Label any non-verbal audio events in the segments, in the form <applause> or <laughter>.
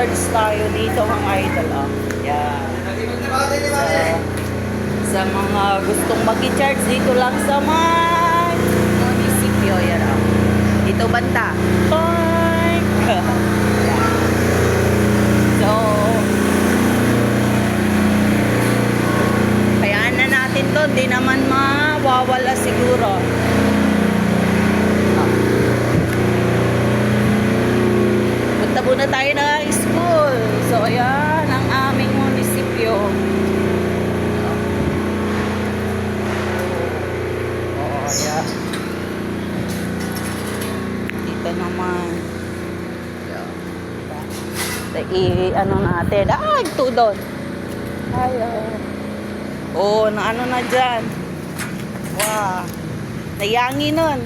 Mag-charge tayo dito ang idol. Oh. Yan. Sa, sa mga gustong mag-charge dito lang sa may munisipyo. Yan oh. Dito banda. Park. <laughs> Yan. So, Kayaan na natin to, di naman mawawala siguro. Ah. Punta muna tayo school. So, ayan ang aming munisipyo. Oo, ayan. Dito naman. I, ano natin. Ah, ito doon. Hello. Oo, oh, na ano na dyan. Wow. Nayangi nun.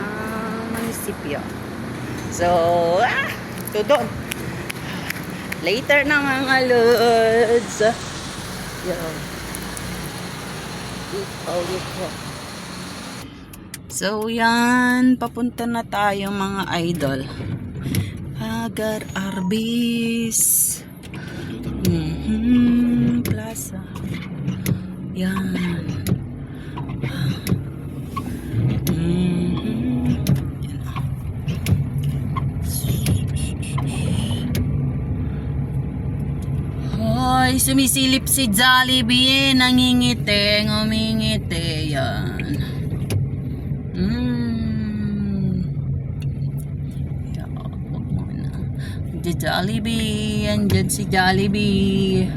Ah, munisipyo. So, ah, ito doon. Later na mga lods. Ito. So, yan. Papunta na tayo mga idol. Agar Arbis. Mhm, Plaza. Yan. Mhm. Yan. Hoy, sumisilip si Jollibee, nangingiti, ngumingiti, yan. Mm. Si Jollibee, andyan si Jollibee.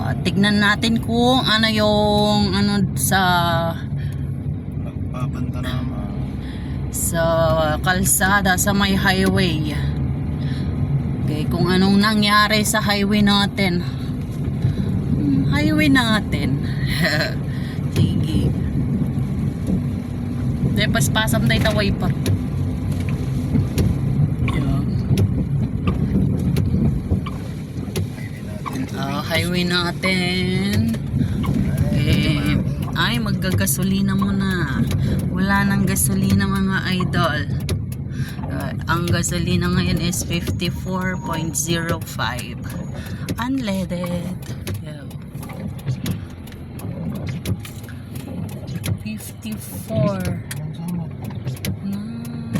Ah, tignan natin kung ano yung ano sa Pagpapanta naman. sa kalsada sa may highway. Kung anong nangyari sa highway natin. Highway natin. <laughs> Sige. Dahil paspasam tayo taway pa. Ah, highway natin. Eh, ay, maggagasolina muna. Wala nang gasolina mga idol. Ang gasolina ngayon is 54.05. Unleaded. Yeah. 54. No. Mm,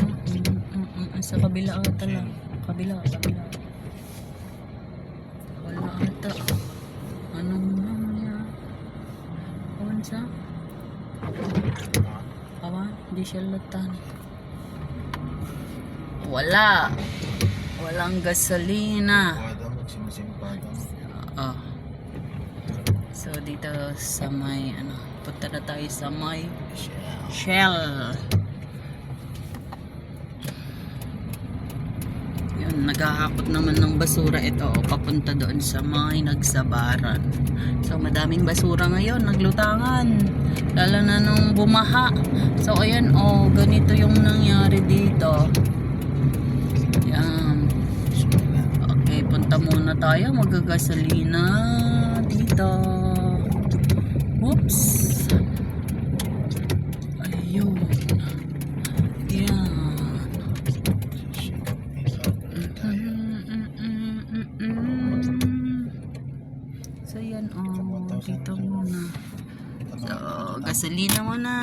mm, mm, sa kabila ata lang. Kabila, kabila. Wala ata. Anong nangyari? Awan sa? Awan? Di siya latan. Wala. Walang gasolina. Oo. So, dito sa may, ano, punta na tayo sa may Shell. Yun, naghahakot naman ng basura ito, papunta doon sa may nagsabaran. So, madaming basura ngayon, naglutangan. Lalo na nung bumaha. So, ayan, oh, ganito yung nangyari dito. Yan. Okay, punta muna tayo. Magagasolina dito. Oops. Ayun. Yan. Mm-mm-mm-mm. So, yan. Oh, dito muna. So, gasolina muna.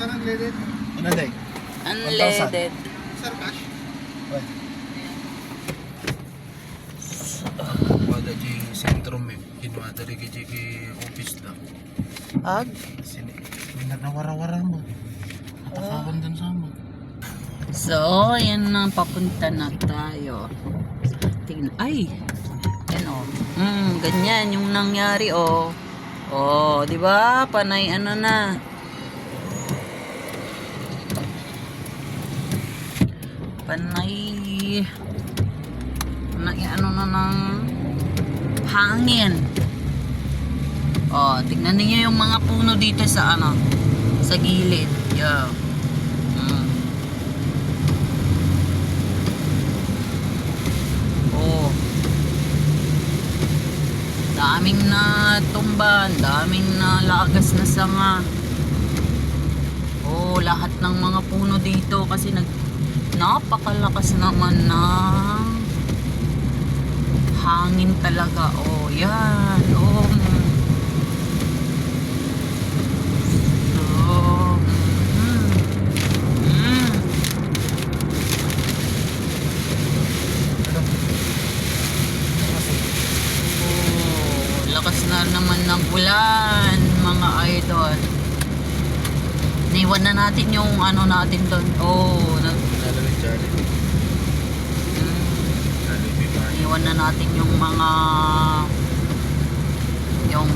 Saan ang leaded? Ano day? Unleaded. Sir, cash? Wait. Wada di sentrum eh. Kinwada rin kaya ki office lang. Ag? Sini. May nakawara-wara mo. Atakawan dun sa mo. So, yan na papunta na tayo. Tingnan. Ay! Yan oh. Hmm, ganyan yung nangyari oh. Oh, di ba? Panay ano na. Panay panay ano na ng hangin. Oh, tingnan niyo yung mga puno dito sa ano, sa gilid. Yeah. Mm. Oh. Daming na tumban, daming na lagas na sanga. Oh, lahat ng mga puno dito kasi nag napakalakas naman ng hangin talaga. Oh, yan. Oh. Oh. Mm. Mm. Oh, na naman ng ulan, mga idol. Naiwan na natin yung ano natin doon. Oh, na, Lalawin Jollibee. mm, Naiwan na natin yung mga yung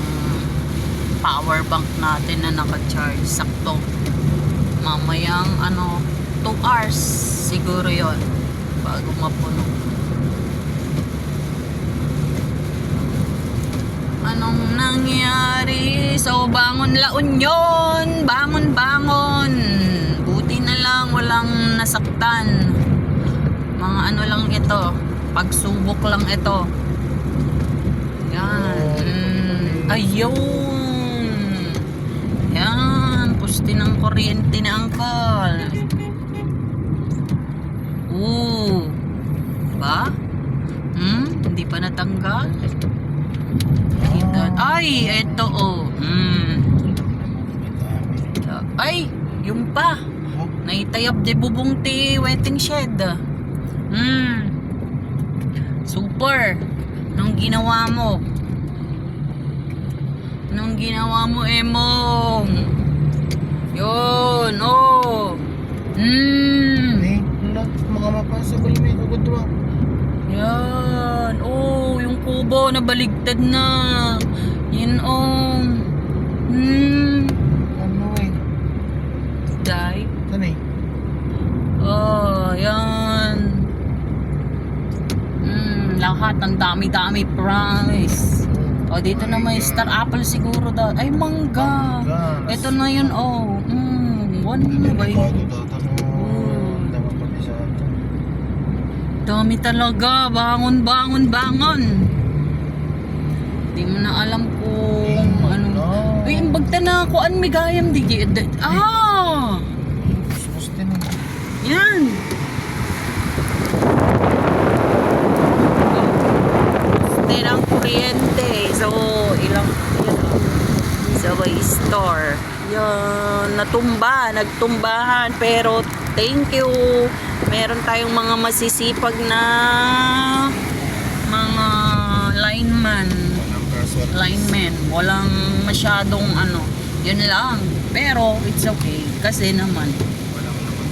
power bank natin na naka-charge sakto. Mamayang ano 2 hours siguro yon bago mapuno. Anong nangyari? So, bangon La Union! Bangon, bangon! Buti na lang walang nasaktan. Mga ano lang ito. Pagsubok lang ito. Yan. Mm, ayun. Yan. Pusti ng kuryente na angkol. Oo. Ba? Hmm? Hindi pa natanggal? Ay, eto oh. Hmm. Ay, yung pa. Oh, Naitayab di bubong ti wetting shed. Hmm. Super. Nung ginawa mo. Nung ginawa mo, Emong. Yun, oh. Hmm. eh, wala. Mga mapasa ko may kugod ba? Yan. Oh, yung kubo na baligtad na. Yan, oh. Hmm. Ano eh? Die. Saan eh? Oh, yan. Mm, lahat ang dami-dami, promise. Oh, dito na may star apple siguro daw. Ay, mangga. Mangga. Ito na yun, oh. Mm, one na ba yun? Ato. Dami talaga. Bangon, bangon, bangon. Di mo na alam kung ano. Uy, imbag na ako. An may gayam, di Ah! Yan. Stay ng kuryente. So, ilang yun, sa may store. Yan, natumba, nagtumbahan. Pero, thank you. Meron tayong mga masisipag na mga lineman lineman. Walang masyadong ano. Yun lang. Pero, it's okay. Kasi naman.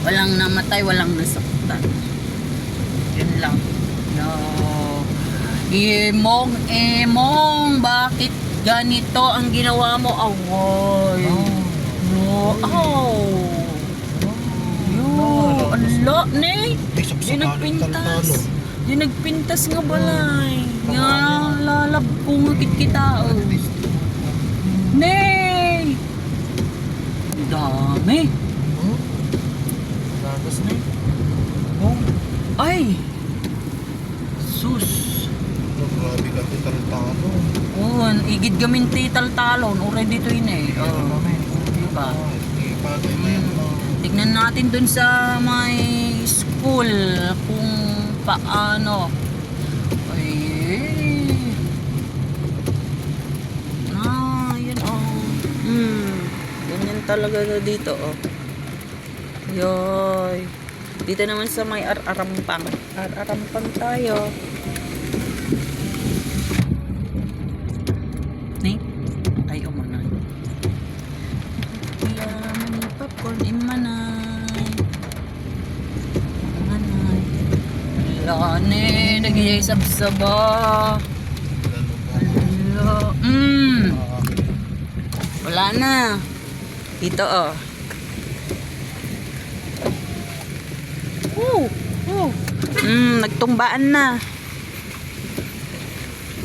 walang namatay, walang nasaktan. Yun lang. No. Emong, emong, bakit ganito ang ginawa mo? Awoy. No. Oh. Yo, ala, ne. Yung nagpintas. Yung nagpintas nga balay. Nga, lalab ko nga kita. Oh. Ne. Ang dami. Lagas. Oh, Ay! Sus! Grabe ka ito tarantado. Oh, igid gamin ti taltalon. Already to yun eh. Oh. Diba? Ipagay mo yan. Tignan natin dun sa may school kung paano. Ay. Ah, yun oh. Hmm. Ganyan talaga na dito oh. Yoy. Dito naman sa may ar-arampang. Ar-arampang tayo. Ni. Nagyay sabsaba. Ba? Mm. Wala na. Dito oh. Oh, oh. Mm, nagtumbaan na.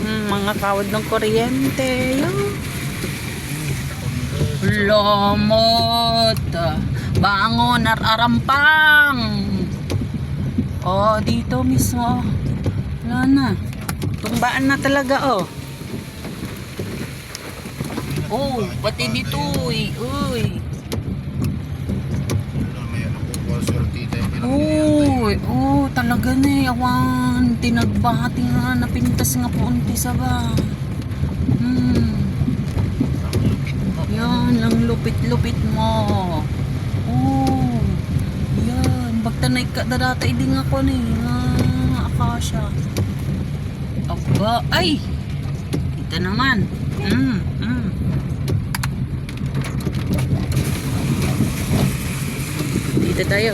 Mm, mga kawad ng kuryente. Yun. Lomot. Bangon at arampang. Oh, dito mismo. Wala na. Tumbaan na talaga oh. Oh, pati dito, uy, uy. sortita yung Oo, oh, talaga na eh. Awan, tinagbahati nga, napintas nga po unti sa ba. Hmm. Yan, ang lupit-lupit mo. Oo. Yan, bagta na ikadadatay din ako ni nga akasya. Aba, ay! Ito naman. Mm, mm. Dito tayo.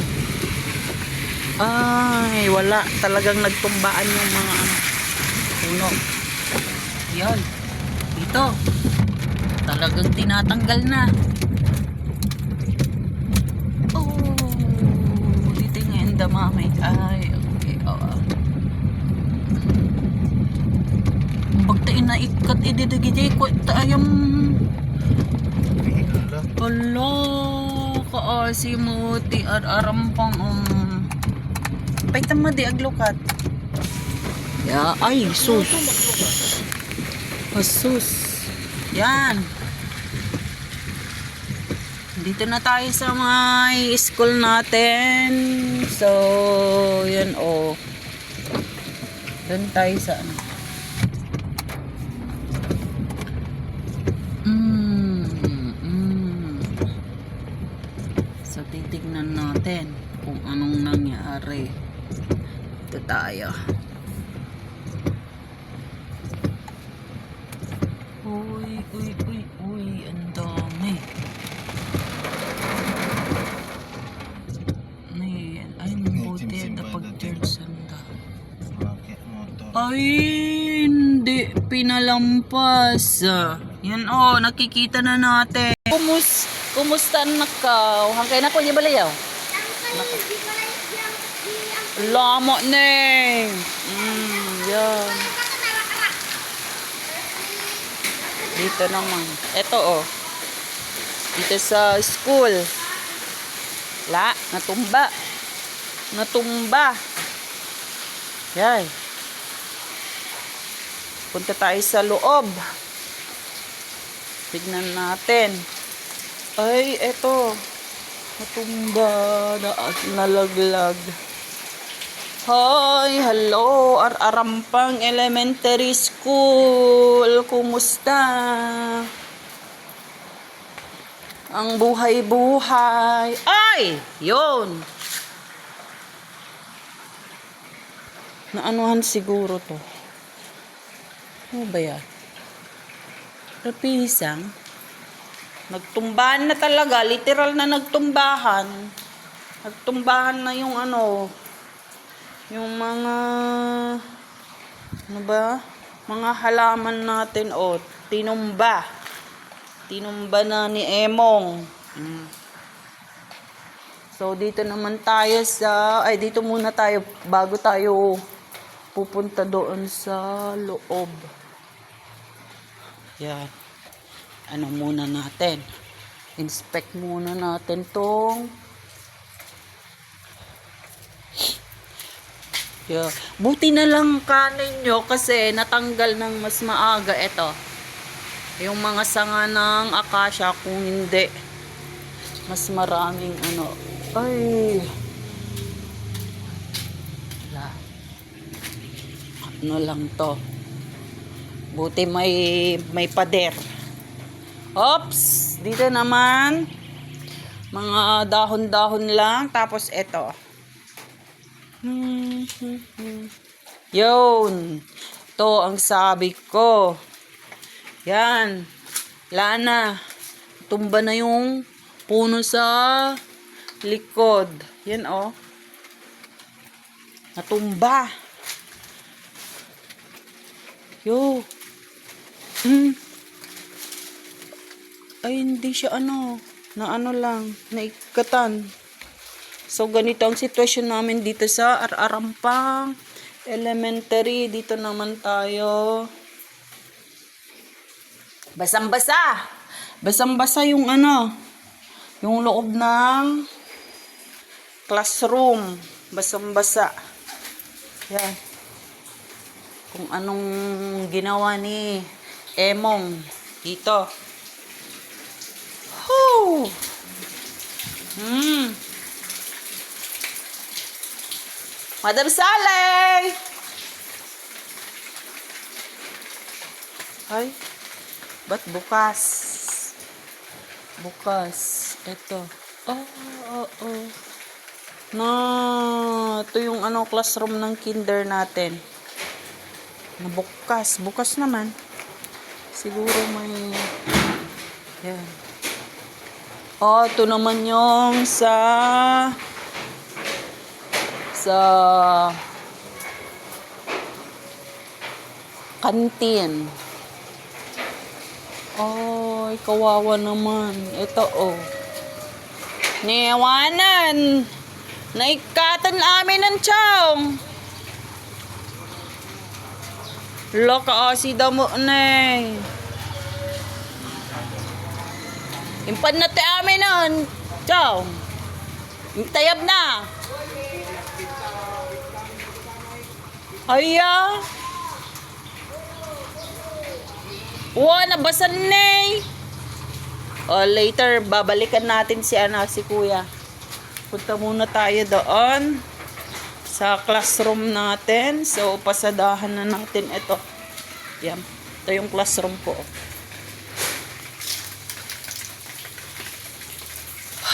Ay, wala. Talagang nagtumbaan yung mga ano, puno. Yan. Dito. Talagang tinatanggal na. Oh, dito yung damamay. Ay, okay. Oo. Pagta inaikat ididagijay ko tayong Hala. Kaasi mo ti ar-arampang um. Paitan mo di aglukat. Ya, ay, sus. Asus. Yan. Dito na tayo sa may school natin. So, yan o. Oh. Doon tayo sa ano. Mm, mm. So, titignan natin kung anong nangyari. Ito tayo. Uy, uy, uy, uy, ang dami. Ay, ay, mabuti Medyo na simple pag-charge sanda. Rocket motor. Ay, hindi pinalampas. Yan oh, nakikita na natin. Kumus, kumusta na ka? Hangkay na ko niya balayaw. Lama na eh. Mm, yan. Dito naman. Ito oh. Dito sa school. La, natumba. Natumba. Yan. Punta tayo sa loob. Tignan natin. Ay, eto. Natumba. Na, nalaglag. Hi, hello. Ar-Arampang Elementary School. Kumusta? Ang buhay-buhay. Ay! Yun. Naanuhan siguro to. Ano ba yan? Rapisang. Nagtumbahan na talaga. Literal na nagtumbahan. Nagtumbahan na yung ano. Yung mga... Ano ba? Mga halaman natin. O, tinumba. Tinumba na ni Emong. Mm. So, dito naman tayo sa... Ay, dito muna tayo bago tayo pupunta doon sa loob. Yan. Ano muna natin? Inspect muna natin tong Yeah. Buti na lang kanin nyo kasi natanggal ng mas maaga ito. Yung mga sanga ng akasya kung hindi mas maraming ano. Ay. Wala. Ano lang to. Buti may may pader. Oops! Dito naman mga dahon-dahon lang tapos ito. Yun. To ang sabi ko. Yan. Lana. Tumba na yung puno sa likod. Yan oh. Natumba. Yo. Hmm. Ay, hindi siya ano. Na ano lang. Naikatan. So, ganito ang sitwasyon namin dito sa Ar-Arampang Elementary. Dito naman tayo. Basang-basa. Basang-basa yung ano, yung loob ng classroom. Basang-basa. Yan. Kung anong ginawa ni Emong dito. Whew! Hmm. Madam Saleh! Ay, ba't bukas? Bukas. Ito. Oh, oh, oh. Na, ito yung ano, classroom ng kinder natin. Na bukas. Bukas naman. Siguro may... Yan. Oh, ito naman yung sa... Sa... Kantin. Ay, kawawa naman. Ito, oh. Niyawanan. Naikatan amin ng tiyong. Loka asi daw mo na Impan na ti amin nun. Tiyong. Tayab na. Aya. Wa, nabasan na eh. O, later, babalikan natin si ana, si kuya. Punta muna tayo doon sa classroom natin. So, pasadahan na natin ito. Yan. Ito yung classroom ko.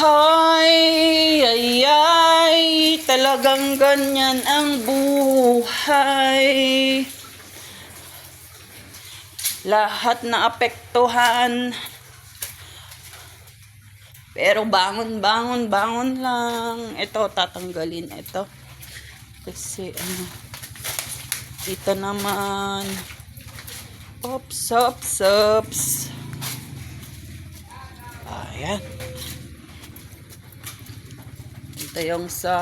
Hay, ay, ay, talagang ganyan ang buhay. Lahat na apektuhan. Pero bangon, bangon, bangon lang. Ito, tatanggalin ito. Kasi, ano, ito naman. Ops, ops, ops. Ayan. Ito yung sa,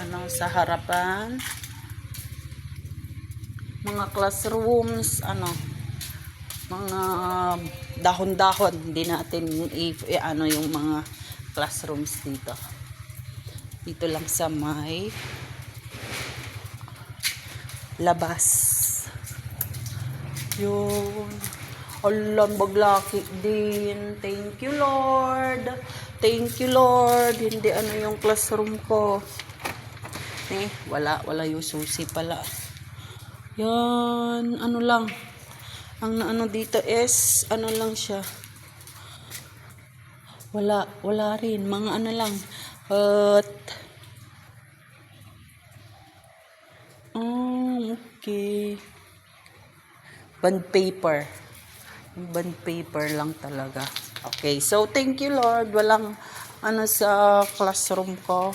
ano, sa harapan. Mga classrooms, ano, mga dahon-dahon. Hindi natin i, i- ano yung mga classrooms dito. Dito lang sa may labas. Yun. Alam, baglaki din. Thank you, Lord. Thank you, Lord. Hindi ano yung classroom ko. Eh, wala. Wala yung susi pala. Yan. Ano lang. Ang ano dito is, ano lang siya. Wala. Wala rin. Mga ano lang. At, Oh, okay. Band paper. Band paper lang talaga. Okay, so thank you Lord. Walang ano sa classroom ko.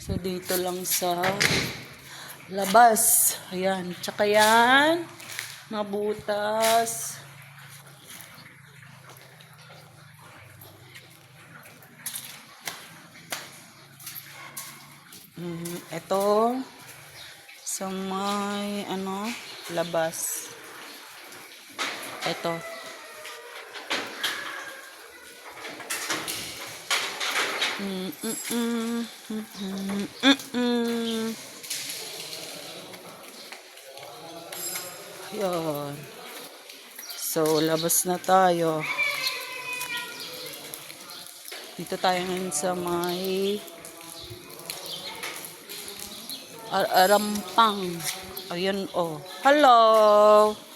So dito lang sa labas. Ayan. Tsaka yan. Mabutas. Mm, ito sa may ano labas ito Mm, mm, mm, mm, mm, mm, mm. So, labas na tayo. Dito tayo ngayon sa may Ar Arampang. Ayun, oh. Hello!